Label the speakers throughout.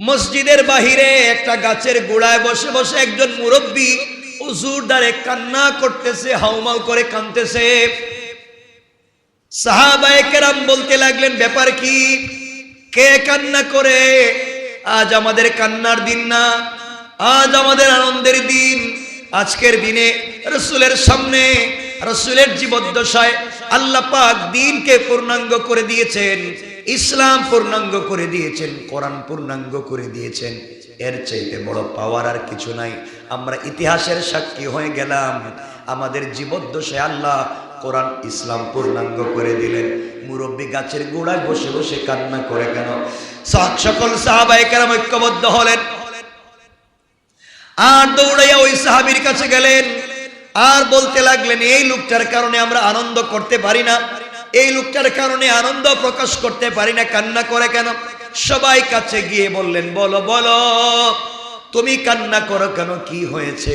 Speaker 1: মসজিদের বাহিরে একটা গাছের গোড়ায় বসে বসে একজন মুরব্বী হুজুর দ্বারে কান্না করতেছে, হাউমাউ করে কাঁদতেছে। সাহাবায়ে কেরাম বলতে লাগলেন, ব্যাপার কি? কে কান্না করে? আজ আমাদের কান্নার দিন না। আজ আমাদের আনন্দের দিন। আজকের দিনে রসুলের সামনে, রসুলের জীবদ্দশায় আল্লাহ পাক দিনকে পূর্ণাঙ্গ করে দিয়েছেন। ইসলাম পূর্ণাঙ্গ করে দিয়েছেন, কোরআন পূর্ণাঙ্গ করে দিয়েছেন। এর চাইতে বড় পাওয়ার আর কিছু নাই। আমরা ইতিহাসের সাক্ষী হয়ে গেলাম। আমাদের জীবদ্দশায় আল্লাহ কোরআন ইসলাম পূর্ণাঙ্গ করে দিলেন। মুরব্বী গাছের গোড়ায় বসে বসে কান্না করে কেন? সকল সাহাবাই কেরাম ঐক্যবদ্ধ হলেন। আর দৌড়াইয়া ওই সাহাবীর কাছে গেলেন। আর বলতে লাগলেন, এই লোকটার কারণে আমরা আনন্দ করতে পারি না। এই লোকটার কারণে আনন্দ প্রকাশ করতে পারি না, কান্না করে কেন? সবাই কাছে গিয়ে বললেন, বলো বলো, তুমি কান্না করো কেন? কি হয়েছে?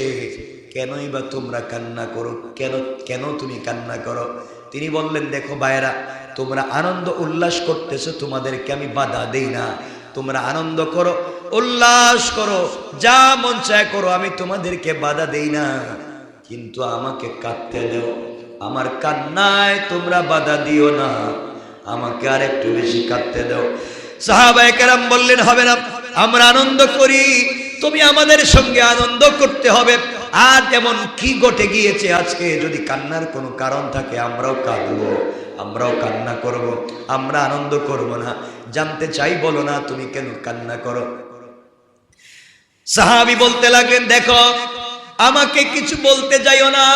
Speaker 1: কেনই বা তোমরা কান্না করো? কেন কেন তুমি কান্না করো? তিনি বললেন, দেখো ভাইয়েরা, তোমরা আনন্দ উল্লাস করতেছো, তোমাদেরকে আমি বাধা দেই না। তোমরা আনন্দ করো, উল্লাস করো, যা মন চায় করো, আমি তোমাদেরকে বাধা দেই না। কিন্তু আমাকে কাঁদতে দেও। আমার কান্নায় তোমরা বাধা দিও না। আমাকে আর একটু বেশি কাঁদতে দাও। সাহাবায়ে কেরাম বললেন, হবে না, আমরা আনন্দ করি। তুমি আমাদের সঙ্গে আনন্দ করতে হবে। আর তেমন কি ঘটে গিয়েছে আজকে, যদি কান্নার কোনো কারণ থাকে, আমরাও কাঁদবো, আমরাও কান্না করব। আমরা আনন্দ করব না। জানতে চাই বলো না, তুমি কেন কান্না করো? সাহাবি বলতে লাগলেন, দেখো, আমাকে কিছু বলতে যাইও না।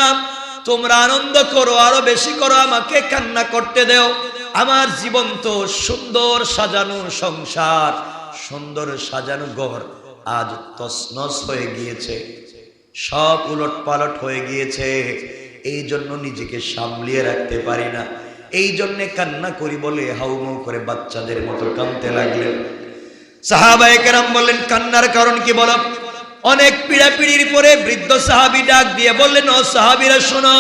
Speaker 1: তোমরা আনন্দ করো, আরও বেশি করো, আমাকে কান্না করতে দেও। আমার জীবন তো সুন্দর সাজানো সংসার, সুন্দর সাজানো ঘর। আজ তসনস হয়ে গিয়েছে, সব উলট পালট হয়ে গিয়েছে। এই জন্য নিজেকে সামলিয়ে রাখতে পারি না। এই জন্যে কান্না করি বলে হাউমাউ করে বাচ্চাদের মতো কাঁদতে লাগলেন। সাহাবায়ে কেরাম বললেন, কান্নার কারণ কি বলো? অনেক পিড়াপিড়ির পরে বৃদ্ধ সাহাবি ডাক দিয়ে বললেন ও সাহাবিরা শোনো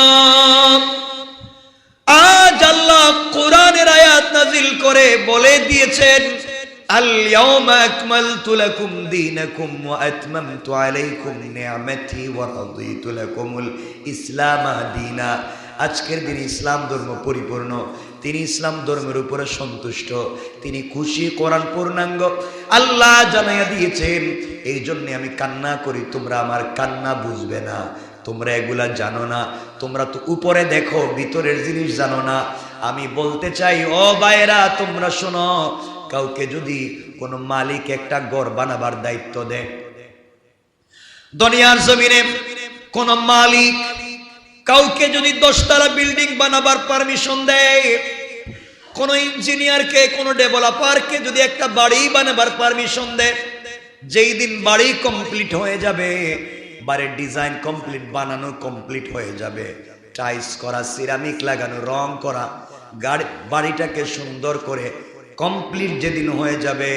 Speaker 1: আজ আল্লাহ কোরআনের আয়াত নাজিল করে বলে দিয়েছেন اليوم أكملت لكم دينكم وأتممت عليكم نعمتي ورضيت لكم الإسلام دينا আজকের দিন ইসলাম ধর্ম পরিপূর্ণ তিনি ইসলাম ধর্মের উপরে সন্তুষ্ট। তিনি খুশি কোরআন পূর্ণাঙ্গ। আল্লাহ জানাইয়া দিয়েছেন এই জন্য আমি কান্না করি, তোমরা আমার কান্না বুঝবে না। তোমরা এগুলা জানো না। তোমরা তো উপরে দেখো, ভিতরের জিনিস জানো না। আমি বলতে চাই, ও বাইরা তোমরা শোনো, কাউকে যদি কোনো মালিক একটা গড় বানাবার দায়িত্ব দেয়, দুনিয়ার জমিনে কোন মালিক কাউকে যদি দশতলা বিল্ডিং বানাবার পারমিশন দেয়, কোন ইঞ্জিনিয়ারকে, কোন ডেভেলপারকে যদি একটা বাড়ি বানাবার পারমিশন দেয়, যেই দিন বাড়ি কমপ্লিট হয়ে যাবে, বাড়ির ডিজাইন কমপ্লিট, বানানো কমপ্লিট হয়ে যাবে। টাইলস করা, সিরামিক লাগানো, রং করা, গাড়ি, বাড়িটাকে সুন্দর করে কমপ্লিট যেদিন হয়ে যাবে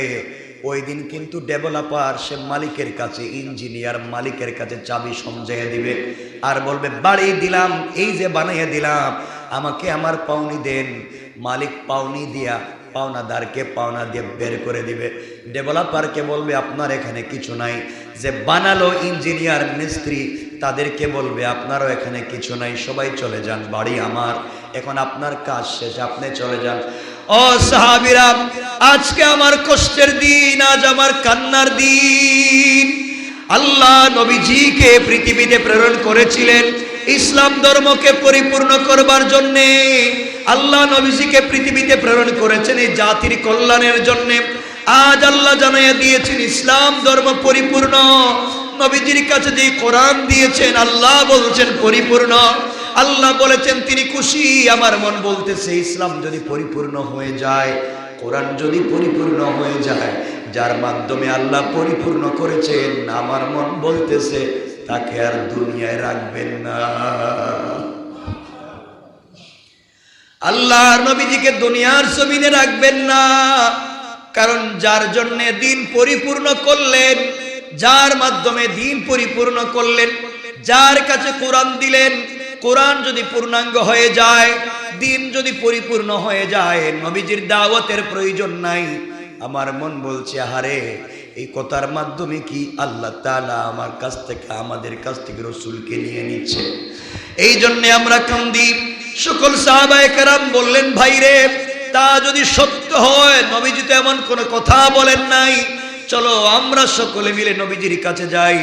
Speaker 1: ওই দিন কিন্তু ডেভেলপার সে মালিকের কাছে ইঞ্জিনিয়ার মালিকের কাছে চাবি সমঝাইয়া দিবে আর বলবে, বাড়ি দিলাম, এই যে বানাইয়া দিলাম, আমাকে আমার পাওনি দেন। মালিক পাওনি দিয়া, পাওনাদারকে পাওনা দিয়ে বের করে দিবে। ডেভেলপারকে বলবে, আপনার এখানে কিছু নাই। যে বানালো ইঞ্জিনিয়ার মিস্ত্রি, তাদেরকে বলবে, আপনারও এখানে কিছু নাই, সবাই চলে যান, বাড়ি আমার। এখন আপনার কাজ শেষ, আপনি চলে যান। ও সাহাবিরা, আজকে আমার কষ্টের দিন, আজ আমার কান্নার দিন। আল্লাহ নবীজিকে পৃথিবীতে প্রেরণ করেছিলেন, ইসলাম ধর্মকে পরিপূর্ণ করবার জন্যে। আল্লাহ নবীজিকে পৃথিবীতে প্রেরণ করেছেন এই জাতির কল্যাণের জন্যে। আজ আল্লাহ জানাইয়া দিয়েছেন, ইসলাম ধর্ম পরিপূর্ণ। নবীজির কাছে যে কোরআন দিয়েছেন, আল্লাহ বলছেন পরিপূর্ণ। আল্লাহ বলেছেন, তিনি খুশি, আমার মন বলতেছে, ইসলাম যদি পরিপূর্ণ হয়ে যায়, কোরআন যদি পরিপূর্ণ হয়ে যায়, যার মাধ্যমে আল্লাহ পরিপূর্ণ করেছেন, আমার মন বলতেছে, তাকে আর দুনিয়ায় রাখবেন না। আল্লাহ নবীজিকে দুনিয়ার জমিনে রাখবেন না, কারণ যার জন্যে দিন পরিপূর্ণ করলেন, যার মাধ্যমে দিন পরিপূর্ণ করলেন, যার কাছে কোরআন দিলেন কোরআন যদি পূর্ণাঙ্গ হয়ে যায়, দিন যদি পরিপূর্ণ হয়ে যায়, নবীজির দাওয়াতের প্রয়োজন নাই। আমার মন বলছে, আহারে, এই কথার মাধ্যমে কি আল্লাহ তাআলা আমার কাছ থেকে, আমাদের কাছ থেকে রসুলকে নিয়ে নিচ্ছে? এই জন্যে আমরা কান্দি। সকল সাহাবায়ে কেরাম বললেন, ভাই রে, তা যদি সত্য হয়, নবীজি তো এমন কোনো কথা বলেন নাই। চলো, আমরা সকলে মিলে নবীজির কাছে যাই।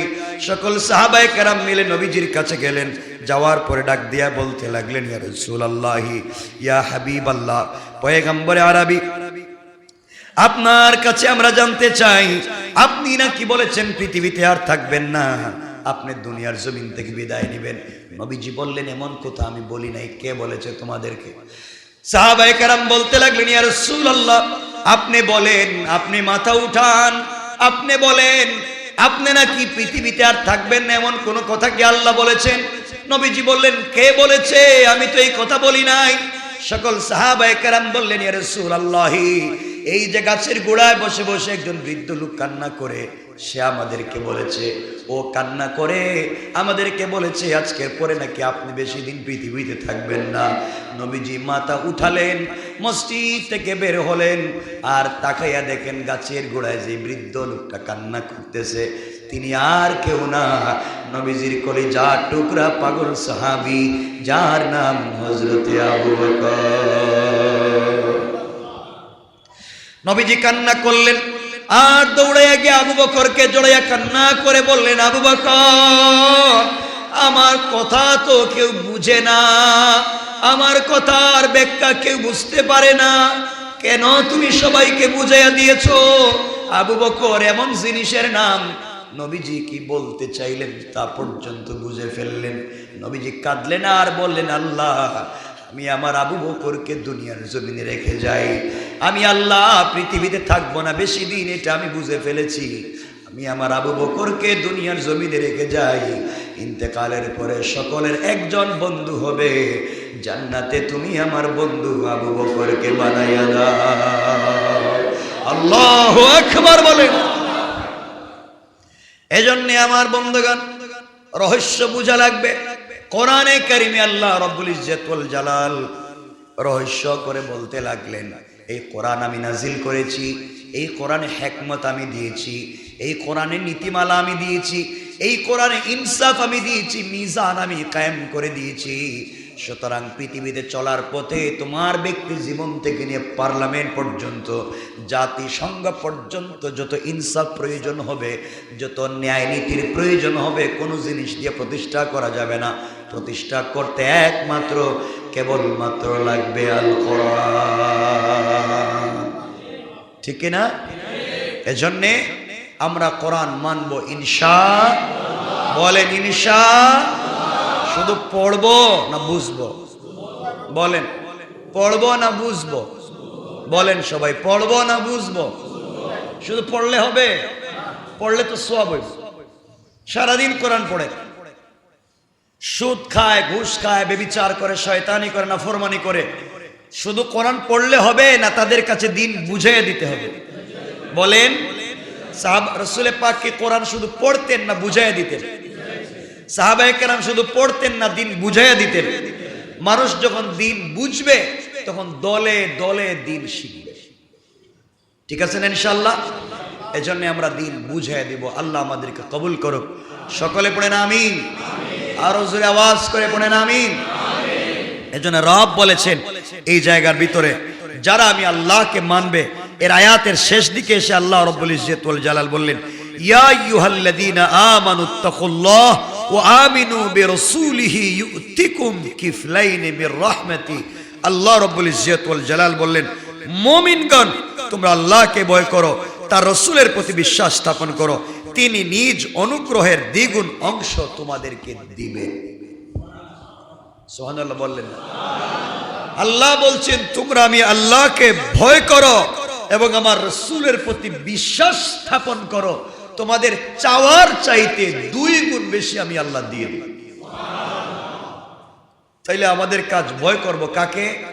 Speaker 1: সকল সাহাবায়ে কেরাম মিলে নবীজির কাছে গেলেন। যাওয়ার পরে ডাক দিয়া বলতে লাগলেন, ইয়া রাসূলুল্লাহি, ইয়া হাবিবাল্লাহ, পয়গম্বরে আরবি, আপনার কাছে আমরা জানতে চাই, আপনি না কি বলেছেন পৃথিবীতে আর থাকবেন না, আপনি দুনিয়ার জমিন থেকে বিদায় নেবেন। নবীজি বললেন, এমন কথা আমি বলি নাই, কে বলেছে তোমাদেরকে? সাহাবায়ে কারাম বলতে লাগলেন, ইয়া রাসূলুল্লাহ, আপনি বলেন, আপনি মাথা উঠান, আপনি বলেন আপনি নাকি পৃথিবীতে আর থাকবেন না এমন কোনো কথা কি আল্লাহ বলেছেন? নবীজি বললেন, কে বলেছে? আমি তো এই কথা বলি নাই। সকল সাহাবাহাম বললেন সুর আল্লাহি এই যে গাছের গোড়ায় বসে বসে একজন বৃদ্ধ লোক কান্না করে। সে আমাদেরকে বলেছে, ও কান্না করে আমাদেরকে বলেছে, আজকের পরে নাকি আপনি বেশি দিন পৃথিবীতে থাকবেন না। নবীজি মাথা উঠালেন, মসজিদ থেকে বের হলেন, আর তাকাইয়া দেখেন গাছের গোড়ায় যে বৃদ্ধ লোকটা কান্না করতেছে। তিনি আর কেউ না, নবীজির কলে যা টুকরা পাগল সাহাবি, যার নাম হজরতে আবু নবীজি কান্না করলেন আর দৌড়াইয়া গিয়ে আবু বকরকে জড়াইয়া কান্না করে বললেন, আবু বকর, আমার কথা তো কেউ বুঝে না। আমার কথার ব্যাখ্যা কেউ বুঝতে পারে না। কেন তুমি সবাইকে বুঝাইয়া দিয়েছ? আবু বকর এমন জিনিসের নাম নবীজি কি বলতে চাইলেন তা পর্যন্ত বুঝে ফেললেন। নবীজি কাঁদলেন আর বললেন, আল্লাহ আমি আমার আবু বকরকে দুনিয়ার জমিনে রেখে যাই। আমি আল্লাহ পৃথিবীতে থাকব না বেশি দিন, এটা আমি বুঝে ফেলেছি। আমি আমার আবু বকরকে দুনিয়ার জমিনে রেখে যাই। ইন্তেকালের পরে সকলের একজন বন্ধু হবে। জান্নাতে তুমি আমার বন্ধু আবু বকরকে বানাইয়া দাও। আল্লাহ আকবার বলেন। এজন্য আমার বন্ধুগান রহস্য বুঝা লাগবে। কোরআনে কারিমে আল্লাহ রব্বুল ইজ্জাতুল জালাল রহস্য করে বলতে লাগলেন, এই কোরআন আমি নাজিল করেছি, এই কোরআনে হেকমত আমি দিয়েছি, এই কোরআনে নীতিমালা আমি দিয়েছি, এই কোরআনে ইনসাফ আমি দিয়েছি, মিজান আমি কায়েম করে দিয়েছি। সুতরাং পৃথিবীতে চলার পথে তোমার ব্যক্তি জীবন থেকে নিয়ে পার্লামেন্ট পর্যন্ত, জাতিসংঘ পর্যন্ত যত ইনসাফ প্রয়োজন হবে, যত ন্যায় নীতির প্রয়োজন হবে, কোনো জিনিস দিয়ে প্রতিষ্ঠা করা যাবে না। প্রতিষ্ঠা করতে একমাত্র, কেবলমাত্র লাগবে আল ঠিক না এজন্যে আমরা কোরআন মানব ইনশা, বলেন ইনশা। শুধু পড়ব না বুঝব? বলেন, পড়ব না বুঝব? বলেন সবাই, পড়ব না বুঝব? শুধু পড়লে হবে? পড়লে তো সোয়াব হইব। সারাদিন কোরআন পড়ে। সুদ খায়, ঘুষ খায়, বেবিচার করে, শয়তানি করে না ফরমানি করে। শুধু কোরআন পড়লে হবে না তাদের কাছে দিন বুঝিয়ে দিতে হবে? বলেন, সাহাব রসুলের পাককে কোরআন শুধু পড়তেন না বুঝাইয়া দিতেন? সাহাবায়ে কেরাম শুধু পড়তেন না, দিন বুঝাইয়া দিতেন। মানুষ যখন দিন বুঝবে, তখন দলে দলে দিন শিখবে। ঠিক আছে না ইনশাল্লাহ এজন্য আমরা দিন বুঝাইয়া দিব। আল্লাহ আমাদেরকে কবুল করুক। সকলে পড়েন আমিন। আরও জোরে আওয়াজ করে পড়েন আমিন। এজন্য রব বলেছেন, এই জায়গার ভিতরে যারা আমি আল্লাহকে মানবে, এর আয়াতের শেষ দিকে এসে আল্লাহ রব্বুল ইজ্জতুল জালাল বললেন, ইয়া আইয়ুহাল্লাযীনা আমানুত্তাকুল্লাহ ভয় করো, তার রসুলের প্রতি বিশ্বাস স্থাপন করো। তিনি নিজ অনুগ্রহের দ্বিগুণ অংশ তোমাদেরকে দিবেন সোহানাল্লাহ বললেন আল্লাহ বলছেন, তোমরা আমি আল্লাহকে ভয় করো এবং আমার রসুলের প্রতি বিশ্বাস স্থাপন করো। তোমাদের চাওয়ার চাইতে দুই গুণ বেশি আমি আল্লাহ দিয়ে দিই তাইলে আমাদের কাজ ভয় করব কাকে?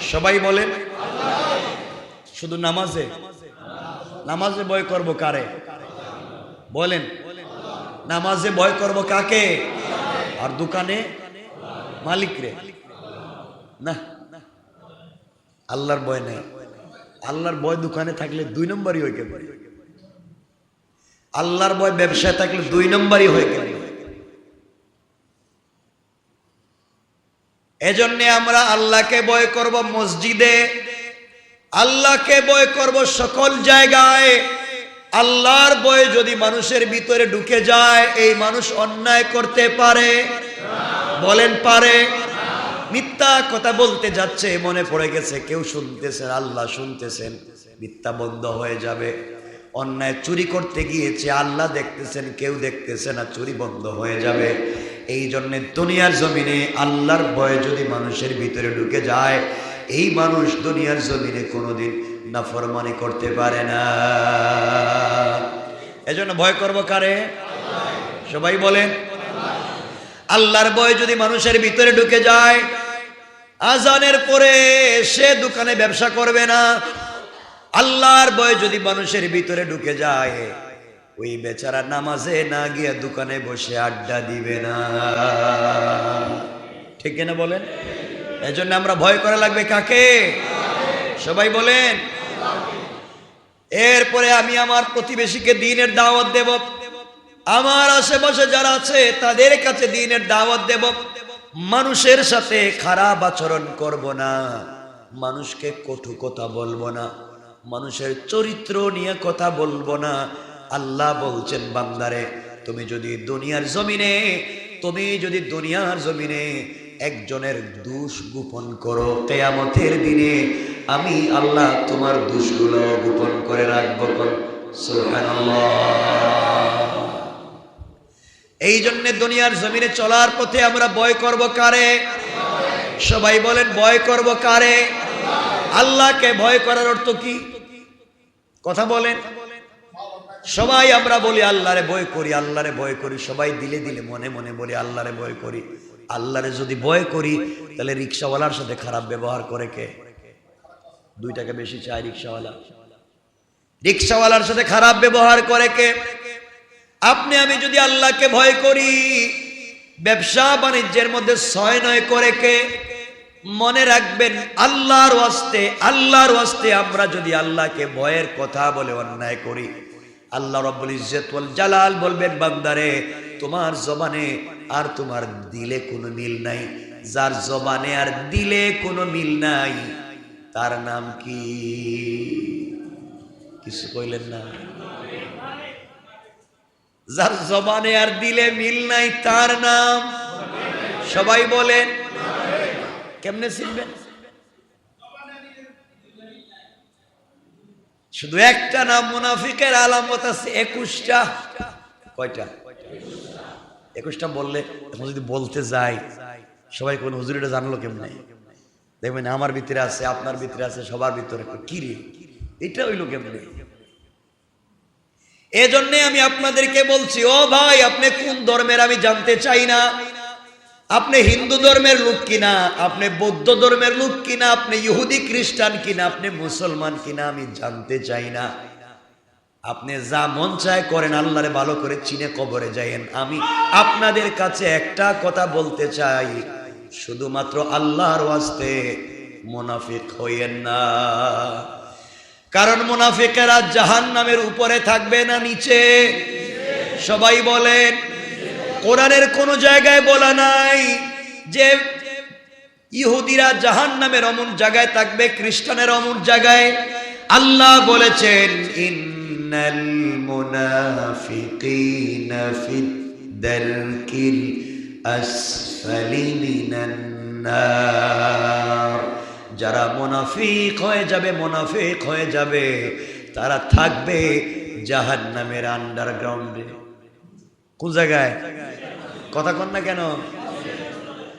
Speaker 1: সবাই বলেন। শুধু নামাজে? নামাজে ভয় করব কারে? বলেন। নামাজে ভয় করব কাকে? আর দোকানে? মালিক রে। না। আল্লাহর ভয় নেই। আল্লাহর ভয় দোকানে থাকলে দুই নম্বরই হয়ে গেল। আল্লাহর ভয় ব্যবসায় থাকলে দুই নম্বরই হয়ে গেল। এজন্য আমরা আল্লাহকে বয় করব মসজিদে, আল্লাহকে বয় করব সকল জায়গায়। আল্লাহর ভয় যদি মানুষের ভিতরে ঢুকে যায়, এই মানুষ অন্যায় করতে পারে? বলেন পারে। মিথ্যা কথা বলতে যাচ্ছে, মনে পড়ে গেছে, কেউ শুনতেছেন আল্লাহ শুনতেছেন, মিথ্যা বন্ধ হয়ে যাবে। অন্যায় চুরি করতে গিয়েছে, আল্লাহ দেখতেছেন, কেউ দেখতেছে না, চুরি বন্ধ হয়ে যাবে। এই জন্যে দুনিয়ার জমিনে আল্লাহর ভয় যদি মানুষের ভিতরে ঢুকে যায়, এই মানুষ দুনিয়ার জমিনে কোনোদিন নাফরমানি করতে পারে না। এজন্য ভয় করব কারে? সবাই বলেন, আল্লাহর ভয় যদি মানুষের ভিতরে ঢুকে যায়, আজানের পরে সে দোকানে ব্যবসা করবে না আল্লাহর ভয় যদি মানুষের ভিতরে ঢুকে যায়, ওই বেচারা নামাজে না গিয়ে দোকানে বসে আড্ডা দিবে না। ঠিক না বলেন? এজন্য আমরা ভয় করা লাগবে কাকে? সবাই বলেন। এরপরে আমি আমার প্রতিবেশীকে দিনের দাওয়াত দেব। আমার আশেপাশে যারা আছে, তাদের কাছে দিনের দাওয়াত দেব। মানুষের সাথে খারাপ আচরণ করব না। মানুষকে কটু কথা বলব না। মানুষের চরিত্র নিয়ে কথা বলব না। আল্লাহ বলছেন, বান্দারে, তুমি যদি দুনিয়ার জমিনে, তুমি যদি দুনিয়ার জমিনে একজনের দোষ গোপন করো কেয়ামতের দিনে, আমি আল্লাহ তোমার দোষগুলো গোপন করে রাখব এই জন্য দুনিয়ার জমিনে চলার পথে আমরা বয় করব কারে? সবাই বলেন বয় করব কারে? আল্লাহকে ভয় করার অর্থ কি? কথা বলেন। সবাই আমরা বলি, আল্লাহরে ভয় করি, আল্লাহরে ভয় করি। সবাই দিলে দিলে, মনে মনে বলি, আল্লাহরে ভয় করি। আল্লাহরে যদি ভয় করি, তাহলে রিক্সাওয়ালার সাথে খারাপ ব্যবহার করে কে? দুই টাকা বেশি চায় রিক্সাওয়ালা। রিক্সাওয়ালার সাথে খারাপ ব্যবহার করে কে? আপনি, আমি যদি আল্লাহকে ভয় করি, ব্যবসা বাণিজ্যের মধ্যে ছয় নয় করে কে? মনে রাখবেন, আল্লাহর ওয়াস্তে আল্লাহর ওয়াস্তে আমরা যদি আল্লাহকে ভয়ের কথা বলে অন্যায় করি, আল্লাহ রব্বুল ইজ্জতুল জালাল বলবেন, বান্দারে, তোমার জবানে আর তোমার দিলে কোনো মিল নাই। যার জবানে আর দিলে কোনো মিল নাই, তার নাম কি? কিছু কইলেন না? যার জবানে আর দিলে মিল নাই, তার নাম সবাই বলেন কেমনে চিনবেন শুধু একটা নাম মুনাফিকের আলামত আছে একুশটা। কয়টা? একুশটা বললে, এখন যদি বলতে যাই, সবাই কোন হুজুর, এটা জানলো কেমনে? দেখবেন আমার ভিতরে আছে, আপনার ভিতরে আছে, সবার ভিতরে কি রে? এটা হইল কেমনে? এজন্য আমি আপনাদেরকে বলছি, ও ভাই, আপনি কোন ধর্মের আমি জানতে চাই না? আপনি হিন্দু ধর্মের লোক কিনা, আপনি বৌদ্ধ ধর্মের লোক কিনা, আপনি ইহুদি খ্রিস্টান কিনা, আপনি মুসলমান কিনা, আমি জানতে চাই না। আপনি যা মন চায় করেন, আল্লাহরে ভালো করে চিনে কবরে যাইয়েন আমি আপনাদের কাছে একটা কথা বলতে চাই, শুধুমাত্র আল্লাহর ওয়াস্তে মুনাফিক হইয়েন না। কারণ মুনাফিকেরা জাহান নামের উপরে থাকবে না নিচে? সবাই বলেন কোরআনের কোন জায়গায় বলা নাই যে ইহুদিরা জাহান নামের অমন জায়গায় থাকবে, খ্রিস্টানের অমন জায়গায়। আল্লাহ বলেছেন যারা মোনাফিক হয়ে যাবে, মোনাফিক হয়ে যাবে, তারা থাকবে জাহান নামের আন্ডারগ্রাউন্ডে কোন জায়গায়? কথা কন না কেন?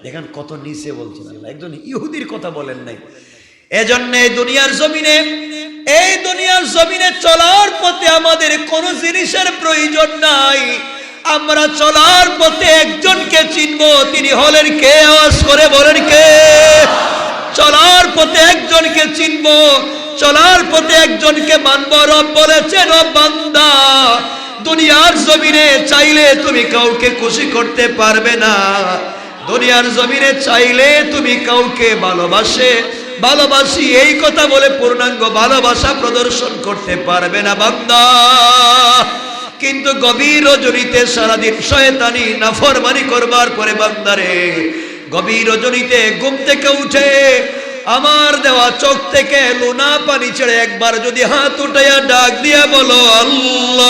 Speaker 1: দেখেন কত নিচে বলছেন একজন ইহুদির কথা বলেন নাই। এজন্য এই দুনিয়ার জমিনে, এই দুনিয়ার জমিনে চলার পথে আমাদের কোন জিনিসের প্রয়োজন নাই। আমরা চলার পথে একজনকে চিনব, তিনি হলেন কে? আওয়াজ করে বলেন কে? চলার পথে একজনকে চিনব, চলার পথে একজনকে মানব। রব বলেছেন বান্দা দুনিয়ার জমিনে চাইলে তুমি কাউকে খুশি করতে পারবে না। দুনিয়ার জমিনে চাইলে তুমি কাউকে ভালোবাসে, ভালোবাসি এই কথা বলে পূর্ণাঙ্গ ভালোবাসা প্রদর্শন করতে পারবে না বান্দা। কিন্তু গভীর রজনীতে সারাদিন শয়তানি নাফরমানি করবার পরে বান্দারে গভীর রজনীতে ঘুম থেকে উঠে আমার দেওয়া চোখ থেকে লুনা পানি ছেড়ে একবার যদি হাত উঠাইয়া ডাক দিয়া বলো, আল্লাহ!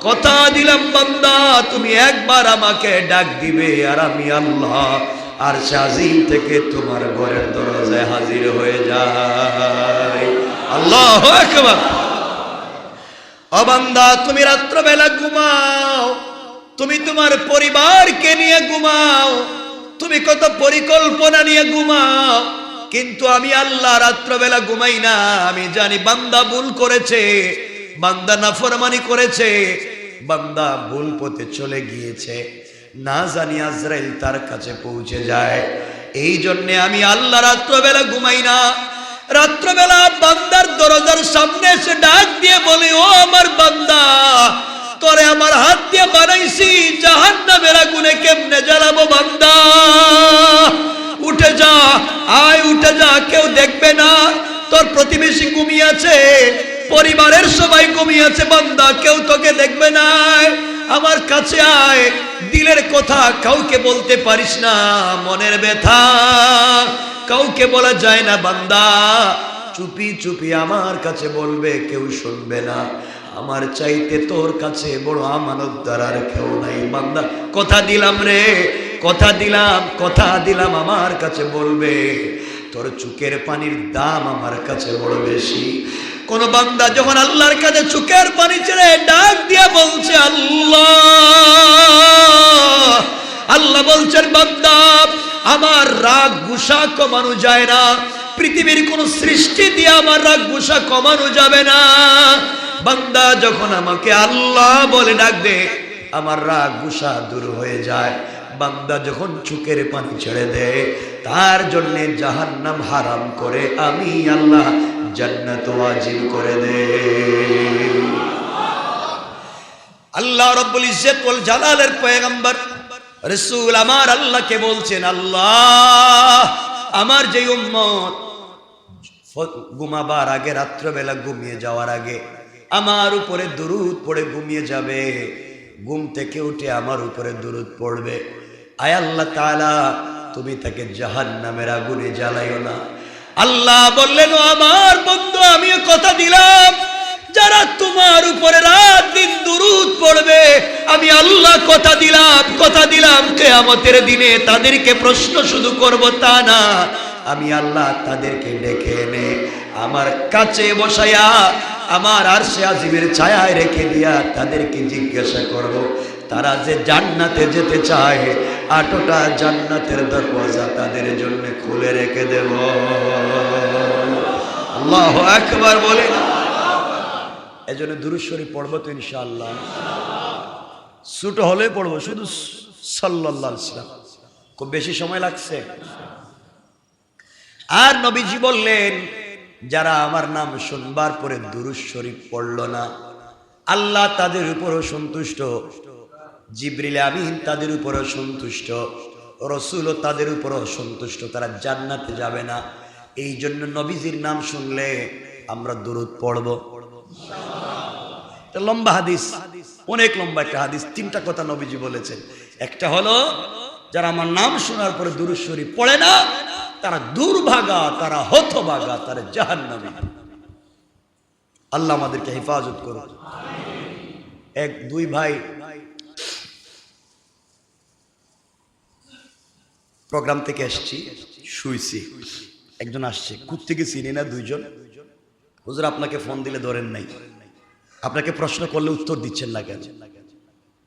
Speaker 1: কথা দিলাম, বান্দা, তুমি একবার আমাকে ডাক দিবে আর আমি আল্লাহ। আর শাজিম থেকে তোমার ঘরের দরজায় হাজির হয়ে যায়। আল্লাহ অবান্দা তুমি রাত্রবেলা ঘুমাও। তুমি তোমার পরিবারকে নিয়ে ঘুমাও। তুমি কত পরিকল্পনা নিয়ে ঘুমাও? কিন্তু আমি আল্লাহ রাত্রবেলা ঘুমাই না। আমি জানি বান্দা ভুল করেছে, বান্দা নাফরমানি করেছে, বান্দা ভুল পথে চলে গিয়েছে। না জানি আজরাইল তার কাছে পৌঁছে যায়। এই জন্যে আমি আল্লাহ রাত্রবেলা ঘুমাই না। রাত্রবেলা বান্দার দরজার সামনে এসে ডাক দিয়ে বলে, ও আমার বান্দা তোরে আমার হাত দিয়ে বানাইছি জাহান নামের আগুনে কেমনে জ্বালাবো বান্দা? উঠে যা, আয়, উঠে যা, কেউ দেখবে না। তোর প্রতিবেশী ঘুমিয়ে আছে, পরিবারের সবাই ঘুমিয়ে আছে, বান্দা, কেউ তোকে দেখবে না। আমার কাছে আয়, দিলের কথা কাউকে বলতে পারিস না, মনের ব্যথা। কাউকে বলা যায় না, বান্দা। চুপি চুপি আমার কাছে বলবে, কেউ শুনবে না। আমার চাইতে তোর কাছে বড় আমানত দ্বারার কেউ নাই, বান্দা। কথা দিলাম রে, কথা দিলাম কথা দিলাম, আমার কাছে বলবে। তোর চুকের পানির দাম আমার কাছে বড় বেশি। কোন বান্দা যখন আল্লাহর কাছে চুকের পানি ছেড়ে ডাক দিয়ে বলছে, আল্লাহ! আল্লাহ বলছেন, বান্দা, আমার রাগ গুসা কমানো যায় না। পৃথিবীর কোন সৃষ্টি দিয়ে আমার রাগ গুসা কমানো যাবে না। বান্দা যখন আমাকে আল্লাহ বলে ডাক দে, আমার রাগ গুসা দূর হয়ে যায়। বান্দা যখন চুকের পানি ছেড়ে দেয় তার জন্য জাহান্নাম হারাম করে আমি আল্লাহ জান্নাত ওয়াজিব করে দে। আল্লাহ রব্বুল ইজ্জত ওয়াল জালালের পয়গম্বর রাসূল আমার আল্লাহকে বলছেন, আল্লাহ, আমার যে উম্মত ঘুমাবার আগে, রাত্রবেলা ঘুমিয়ে যাওয়ার আগে আমার উপরে দুরুদ পড়ে ঘুমিয়ে যাবে। ঘুম থেকে উঠে আমার উপরে দুরুদ পড়বে। আয় আল্লাহ তাআলা, তুমি তাকে জাহান্নামের আগুনে জ্বালাইও না। আল্লাহ বললেন আমার বন্ধু, আমিও কথা দিলাম। যারা তোমার উপরে রাত দিন দুরুদ পড়বে, আমি আল্লাহ কথা দিলাম কথা দিলাম, কেয়ামতের দিনে তাদেরকে প্রশ্ন শুধু করব তা না। আমি আল্লাহ তাদেরকে ডেকে এনে আমার কাছে বসায়া আমার আর সে আজিমের ছায়ায় রেখে দিয়া তাদেরকে জিজ্ঞাসা করব, তারা যে জান্নাতে যেতে চায়, আটোটা জান্নাতের দরওয়াজা তাদের জন্য খুলে রেখে দেব। আল্লাহ একবার বলে এজন্য দুরুশ্বরী পড়ব তো ইনশাআল্লাহ। ছোট হলে পড়ব, শুধু সাল্লাল্লাহু আলাইহি সাল্লাম খুব বেশি সময় লাগছে। আর নবীজি বললেন যারা আমার নাম শুনবার পরে দুরুজ শরীফ পড়ল না। আল্লাহ তাদের উপরও সন্তুষ্ট। জিবরিল আমিন তাদের উপরও সন্তুষ্ট। রসুলও তাদের উপরও সন্তুষ্ট। তারা জান্নাতে যাবে না। এই জন্য নবীজির নাম শুনলে আমরা দুরুদ পড়ব। লম্বা হাদিস, অনেক লম্বা একটা হাদিস, তিনটা কথা নবীজি বলেছেন। একটা হলো, যারা আমার নাম শোনার পরে দুরুদ শরীফ পড়ে না তারা দুর্ভাগা, তারা হতভাগা, তারা জাহান্নামী। আল্লাহ আমাদেরকে হেফাজত করুন। এক, দুই ভাই প্রোগ্রাম থেকে এসছি, শুইছি। একজন আসছে কুত থেকে চিনি না দুইজন? হুজুর, আপনাকে ফোন দিলে ধরেন নাই। আপনাকে প্রশ্ন করলে উত্তর দিচ্ছেন না কেন?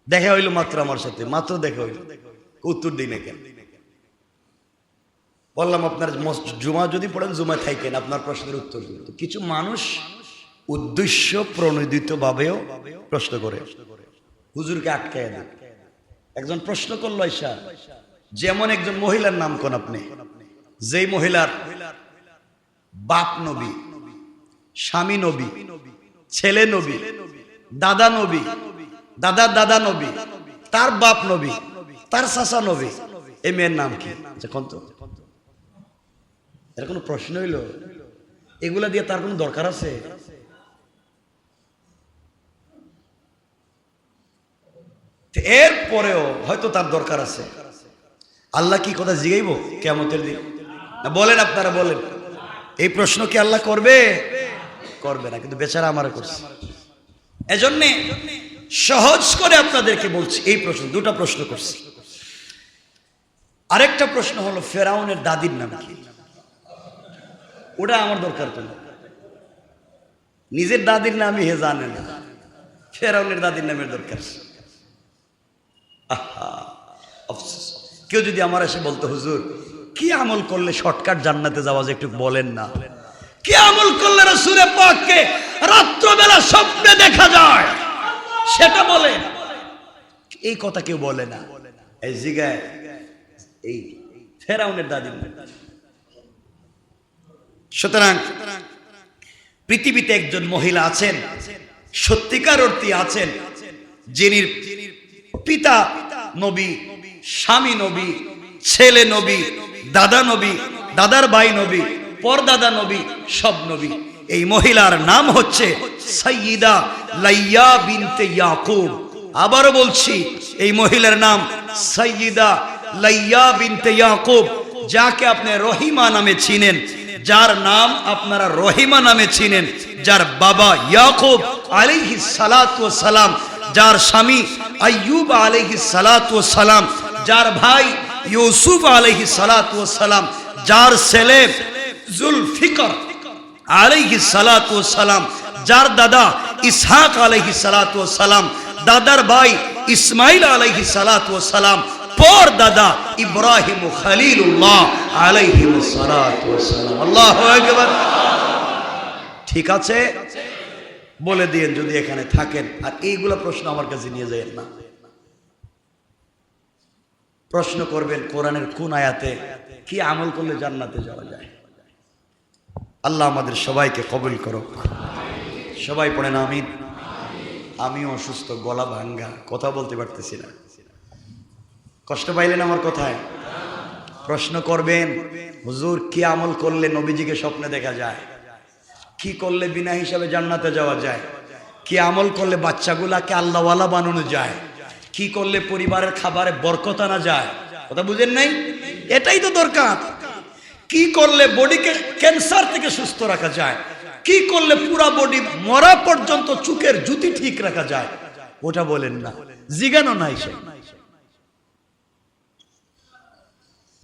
Speaker 1: দেখা হইল মাত্র আমার সাথে, মাত্র দেখা হইল। উত্তর দিই না কেন? বললাম, আপনার জুমা যদি পড়েন জুমা থাকেন। আপনার প্রশ্নের উত্তর দিন কিছু মানুষ উদ্দেশ্য প্রণোদিত ভাবেও প্রশ্ন করে। হুজুরকে আটকায় একজন প্রশ্ন করল ঈশা যেমন একজন মহিলার নাম কোন আপনি? যেই মহিলার বাপ নবী, স্বামী নবী, ছেলে নবী, দাদা নবী, দাদা দাদা নবী, তার বাপ নবী, তার চাচা নবী, এই মেয়ের নাম কি? যখন তো? এর কোনো প্রশ্ন হইল। এগুলা দিয়ে তার কোনো দরকার আছে? এর পরেও হয়তো তার দরকার আছে। আল্লাহ কি কথা জিগাইব কেমতের দিন? বলেন আপনারা, বলেন। এই প্রশ্ন কি আল্লাহ করবে? করবে না, কিন্তু বেচারা আমার করছে। এজন্যে সহজ করে আপনাদেরকে বলছি, এই প্রশ্ন, দুটা প্রশ্ন করছি। আরেকটা প্রশ্ন হলো ফেরাউনের দাদির নাম কি? ওটা আমার দরকার তো না নিজের দাদির নামই হে জানে না। ফেরাউনের দাদির নামের দরকার। কেউ যদি আমার এসে বলতো, হুজুর, কি আমল করলে শর্টকাট জান্নাতে যাওয়া যায় একটু বলেন না? কি আমল করলে রসুরে পাককে রাত্রবেলা স্বপ্নে দেখা যায়? সেটা বলেন এই কথা কেউ বলে না। এই জিগায়, এই ফেরাউনের দাদি সুতরাং পৃথিবীতে একজন মহিলা আছেন, সত্যিকার অর্থী আছেন, যিনি পিতা নবী, স্বামী নবী, ছেলে নবী, দাদা নবী, দাদার ভাই নবী, পরদাদা নবী, সব নবী। এই মহিলার নাম হচ্ছে সৈয়দা লাইয়া বিনতে ইয়াকুব। আবারও বলছি, এই মহিলার নাম সৈয়দা লাইয়া বিনতে ইয়াকুব, যাকে আপনি রহিমা নামে চিনেন। যার নাম আপনারা রহিমা নামে চিনেন যার বাবা ইয়াকুব আলাইহিস সালাতু ওয়াস সালাম যার স্বামী আইয়ুব আলাইহিস সালাতু ওয়াস সালাম যার ভাই ইউসুফ আলাইহিস সালাতু ওয়াস সালাম যার ছেলে জুলফিকর আলাইহিস সালাতু ওয়াস সালাম যার দাদা ইসহাক আলাইহিস সালাতু ওয়াস সালাম দাদার ভাই ইসমাইল আলাইহিস সালাতু ওয়াস সালাম পর দাদা ইব্রাহিম খলিলুল্লাহ আলাইহিম সালাম আল্লাহু ঠিক আছে? বলে দিয়েন যদি এখানে থাকেন। আর এইগুলা প্রশ্ন আমার কাছে নিয়ে যাবেন না। প্রশ্ন করবেন কোরআনের কোন আয়াতে কি আমল করলে জান্নাতে যাওয়া যায়? আল্লাহ আমাদের সবাইকে কবুল করো সবাই পড়েন আমিন। আমিও অসুস্থ, গলা ভাঙ্গা, কথা বলতে পারতেছি না। কষ্ট পাইলেন আমার কথায়? প্রশ্ন করবেন, হুজুর, কি আমল করলে নবীজিকে স্বপ্নে দেখা যায়? কি করলে বিনা হিসাবে জান্নাতে যাওয়া যায়? কি আমল করলে বাচ্চাগুলাকে আল্লাহওয়ালা বানানো যায়? কি করলে পরিবারের খাবারে বরকত আনা যায়? কথা বুঝেন নাই? এটাই তো দরকার। কি করলে বডিকে ক্যান্সার থেকে সুস্থ রাখা যায়? কি করলে পুরা বডি মরা পর্যন্ত চুকের জুতি ঠিক রাখা যায়? ওটা বলেন না। জিগানো নাই সে।